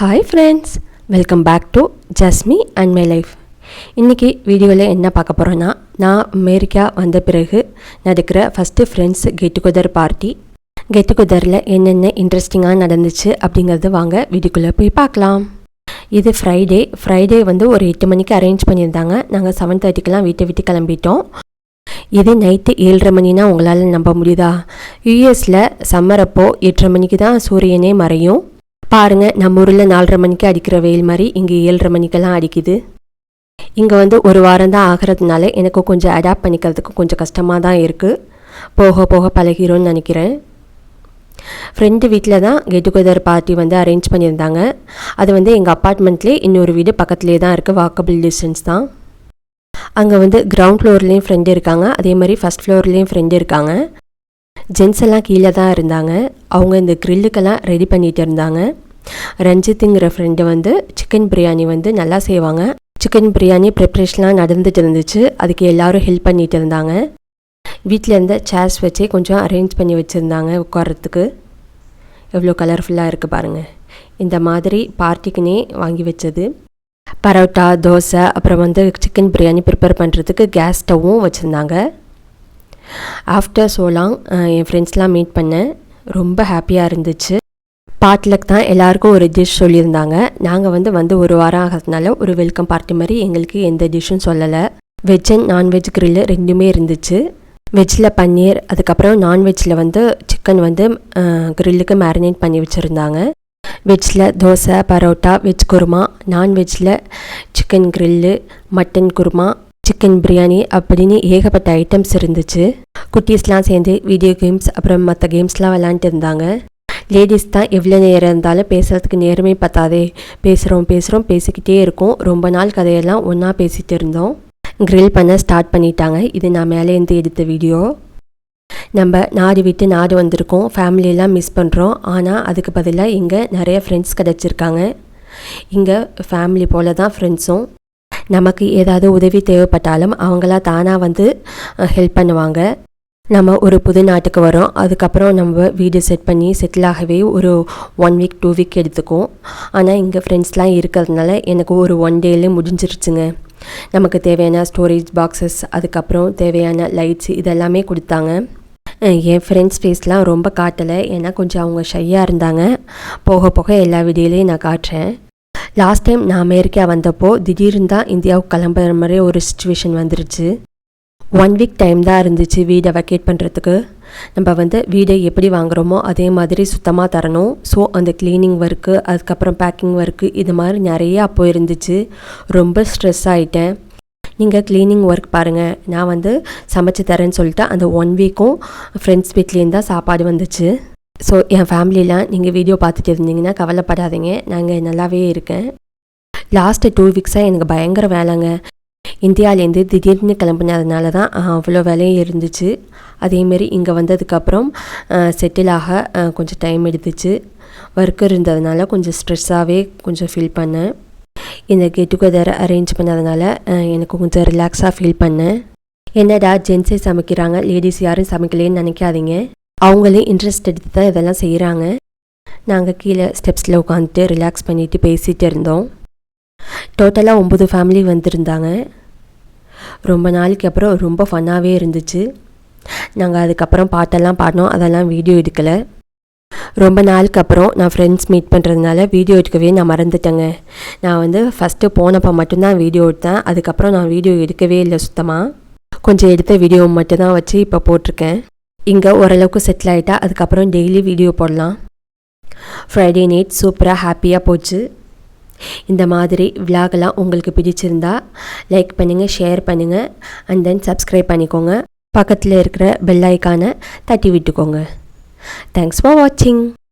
Hi friends welcome back to Jasmi and my life இன்றைக்கி வீடியோவில் என்ன பார்க்க போகிறோன்னா நான் அமெரிக்கா வந்த பிறகு நடக்கிற first friends get together party get டுகெதரில் என்னென்ன இன்ட்ரெஸ்டிங்காக நடந்துச்சு அப்படிங்கிறது வாங்க வீடியோக்குள்ளே போய் பார்க்கலாம். இது ஃப்ரைடே ஃப்ரைடே வந்து ஒரு எட்டு மணிக்கு அரேஞ்ச் பண்ணியிருந்தாங்க. நாங்கள் செவன் தேர்ட்டிக்கெலாம் வீட்டை விட்டு கிளம்பிட்டோம். இது நைட்டு ஏழரை மணினா உங்களால் நம்ப முடியுதா? யூஎஸில் சம்மர் அப்போது எட்டரை மணிக்கு தான் சூரியனே மறையும். பாருங்கள் நம்ம ஊரில் நாலரை மணிக்கு அடிக்கிற வெயில் மாதிரி இங்கே ஏழரை மணிக்கெல்லாம் அடிக்குது. இங்கே வந்து ஒரு வாரம் தான் ஆகிறதுனால எனக்கு கொஞ்சம் அடாப்ட் பண்ணிக்கிறதுக்கு கொஞ்சம் கஷ்டமாக தான் இருக்குது போக போக பழகிறோன்னு நினைக்கிறேன். ஃப்ரெண்டு வீட்டில் தான் கெட் டுகெதர் பார்ட்டி வந்து அரேஞ்ச் பண்ணியிருந்தாங்க. அது வந்து எங்கள் அப்பார்ட்மெண்ட்லேயே இன்னொரு வீடு பக்கத்துலேயே தான் இருக்குது வாக்கபிள் டிஸ்டன்ஸ் தான். அங்கே வந்து கிரவுண்ட் ஃப்ளோர்லேயும் ஃப்ரெண்டு இருக்காங்க. அதே மாதிரி ஃபஸ்ட் ஃப்ளோர்லேயும் ஃப்ரெண்டு இருக்காங்க. ஜென்ஸ் எல்லாம் கீழே தான் இருந்தாங்க. அவங்க இந்த க்ரில்லுக்கெல்லாம் ரெடி பண்ணிகிட்டு இருந்தாங்க. ரஞ்சித்துங்கிற ஃப்ரெண்டு வந்து சிக்கன் பிரியாணி வந்து நல்லா செய்வாங்க. சிக்கன் பிரியாணி ப்ரிப்ரேஷன்லாம் நடந்துட்டு இருந்துச்சு. அதுக்கு எல்லாரும் ஹெல்ப் பண்ணிட்டு இருந்தாங்க. வீட்டில் இருந்த சேர்ஸ் வச்சு கொஞ்சம் அரேஞ்ச் பண்ணி வச்சுருந்தாங்க உட்காரத்துக்கு எவ்வளோ கலர்ஃபுல்லாக இருக்குது பாருங்கள் இந்த மாதிரி பார்ட்டிக்குனே வாங்கி வச்சது. பரோட்டா தோசை அப்புறம் வந்து சிக்கன் பிரியாணி ப்ரிப்பேர் பண்ணுறதுக்கு கேஸ் ஸ்டவ்வும் வச்சுருந்தாங்க. ஆஃப்டர் சோலாங் என் ஃப்ரெண்ட்ஸ்லாம் மீட் பண்ணேன். ரொம்ப ஹாப்பியாக இருந்துச்சு. பாட்டிலுக்கு தான் எல்லாருக்கும் ஒரு டிஷ் சொல்லியிருந்தாங்க. நாங்கள் வந்து வந்து ஒரு வாரம் ஆகிறதுனால ஒரு வெல்கம் பார்ட்டி மாதிரி எங்களுக்கு எந்த டிஷ்ஷும் சொல்லலை. வெஜ் அண்ட் நான்வெஜ் கிரில் ரெண்டுமே இருந்துச்சு. வெஜ்ஜில் பன்னீர் அதுக்கப்புறம் நான்வெஜ்ஜில் வந்து சிக்கன் வந்து கிரில்லுக்கு மேரினேட் பண்ணி வச்சுருந்தாங்க. வெஜ்ஜில் dosa parotta veg kurma நான்வெஜ்ஜில் chicken grill mutton kurma chicken biryani அப்படின்னு ஏகப்பட்ட ஐட்டம்ஸ் இருந்துச்சு. குட்டீஸ்லாம் சேர்ந்து வீடியோ கேம்ஸ் அப்புறம் மற்ற கேம்ஸ்லாம் விளாண்டுட்டு இருந்தாங்க. லேடிஸ் தான் எவ்வளோ நேரம் இருந்தாலும் பேசுகிறதுக்கு நேரமே பத்தாதே. பேசுகிறோம் பேசுகிறோம் பேசிக்கிட்டே இருக்கோம். ரொம்ப நாள் கதையெல்லாம் ஒன்றா பேசிகிட்டு இருந்தோம். க்ரில் பண்ண ஸ்டார்ட் பண்ணிட்டாங்க. இது நான் மேலேருந்து எடுத்த வீடியோ நம்ம நாடு விட்டு நாடு வந்திருக்கோம். ஃபேமிலியெல்லாம் மிஸ் பண்ணுறோம் ஆனால் அதுக்கு பதிலாக இங்கே நிறைய ஃப்ரெண்ட்ஸ் கிடச்சிருக்காங்க. இங்கே ஃபேமிலி போல தான் ஃப்ரெண்ட்ஸும் நமக்கு ஏதாவது உதவி தேவைப்பட்டாலும் அவங்களா தானாக வந்து ஹெல்ப் பண்ணுவாங்க. நம்ம ஒரு புது நாட்டுக்கு வரோம். அதுக்கப்புறம் நம்ம வீடு செட் பண்ணி செட்டில் ஆகவே ஒரு ஒன் வீக் டூ வீக் எடுத்துக்கும் ஆனால் இங்கே ஃப்ரெண்ட்ஸ்லாம் இருக்கிறதுனால எனக்கு ஒரு ஒன் டேலே முடிஞ்சிருச்சுங்க. நமக்கு தேவையான ஸ்டோரேஜ் பாக்ஸஸ் அதுக்கப்புறம் தேவையான லைட்ஸ் இதெல்லாமே கொடுத்தாங்க. என் ஃப்ரெண்ட்ஸ் ஃபேஸ்லாம் ரொம்ப காட்டலை. ஏன்னா கொஞ்சம் அவங்க ஷையாக இருந்தாங்க. போக போக எல்லா வீடியோலையும் நான் காட்டுறேன். லாஸ்ட் டைம் நான் அமெரிக்கா வந்தப்போ திடீர்னு தான் இந்தியாவுக்கு கிளம்புற மாதிரி ஒரு சுச்சுவேஷன் வந்துருச்சு. ஒன் வீக் டைம் தான் இருந்துச்சு வீடை வெக்கேட் பண்ணுறதுக்கு நம்ம வந்து வீடை எப்படி வாங்குகிறோமோ அதே மாதிரி சுத்தமாக தரணும். ஸோ அந்த க்ளீனிங் ஒர்க்கு அதுக்கப்புறம் பேக்கிங் ஒர்க்கு இது மாதிரி நிறையா அப்போ இருந்துச்சு ரொம்ப ஸ்ட்ரெஸ் ஆகிட்டேன் நீங்கள் க்ளீனிங் ஒர்க் பாருங்கள் நான் வந்து சமைச்சு தரேன்னு சொல்லிட்டு அந்த ஒன் வீக்கும் ஃப்ரெண்ட்ஸ் வீட்லேருந்து தான் சாப்பாடு வந்துச்சு. ஸோ என் ஃபேமிலியில் நீங்கள் வீடியோ பார்த்துட்டு இருந்தீங்கன்னா கவலைப்படாதீங்க. நாங்கள் நல்லாவே இருக்கேன். லாஸ்ட்டு டூ வீக்ஸாக எனக்கு பயங்கர வேலைங்க. இந்தியாவிலேருந்து திடீர்னு கிளம்புனதுனால தான் அவ்வளோ வேலையும் இருந்துச்சு. அதேமாரி இங்கே வந்ததுக்கப்புறம் செட்டில் ஆக கொஞ்சம் டைம் எடுத்துச்சு. ஒர்க் இருந்ததுனால கொஞ்சம் ஸ்ட்ரெஸ்ஸாகவே கொஞ்சம் ஃபீல் பண்ணேன். இந்த கெட் டுகெதர் அரேஞ்ச் பண்ணதுனால எனக்கு கொஞ்சம் ரிலாக்ஸாக ஃபீல் பண்ணேன். என்னடா ஜென்ஸே சமைக்கிறாங்க லேடிஸ் யாரும் சமைக்கலேன்னு நினைக்காதீங்க. அவங்களே இன்ட்ரெஸ்ட் எடுத்து தான் இதெல்லாம் செய்கிறாங்க நாங்கள் கீழே ஸ்டெப்ஸில் உட்காந்துட்டு ரிலாக்ஸ் பண்ணிவிட்டு பேசிகிட்டு இருந்தோம். டோட்டலாக ஒம்பது ஃபேமிலி வந்திருந்தாங்க. ரொம்ப நாளைக்கு அப்புறம் ரொம்ப ஃபன்னாகவே இருந்துச்சு. நாங்கள் அதுக்கப்புறம் பாட்டெல்லாம் பாடினோம். அதெல்லாம் வீடியோ எடுக்கலை. ரொம்ப நாளுக்கு அப்புறம் நான் ஃப்ரெண்ட்ஸ் மீட் பண்ணுறதுனால வீடியோ எடுக்கவே நான் மறந்துட்டேங்க. நான் வந்து ஃபஸ்ட்டு போனப்போ மட்டும்தான் வீடியோ எடுத்தேன். அதுக்கப்புறம் நான் வீடியோ எடுக்கவே இல்லை சுத்தமாக கொஞ்சம் எடுத்த வீடியோ மட்டும்தான் வச்சு இப்போ போட்டிருக்கேன். இங்கே ஓரளவுக்கு செட்டில் ஆகிட்டா அதுக்கப்புறம் டெய்லி வீடியோ போடலாம். ஃப்ரைடே நைட் சூப்பராக ஹாப்பியாக போச்சு. இந்த மாதிரி விலாகெல்லாம் உங்களுக்கு பிடிச்சிருந்தா லைக் பண்ணுங்கள் ஷேர் பண்ணுங்கள் அண்ட் தென் சப்ஸ்கிரைப் பண்ணிக்கோங்க. பக்கத்தில் இருக்கிற பெல் ஐக்கானை தட்டி விட்டுக்கோங்க. தேங்க்ஸ் ஃபார் வாட்சிங்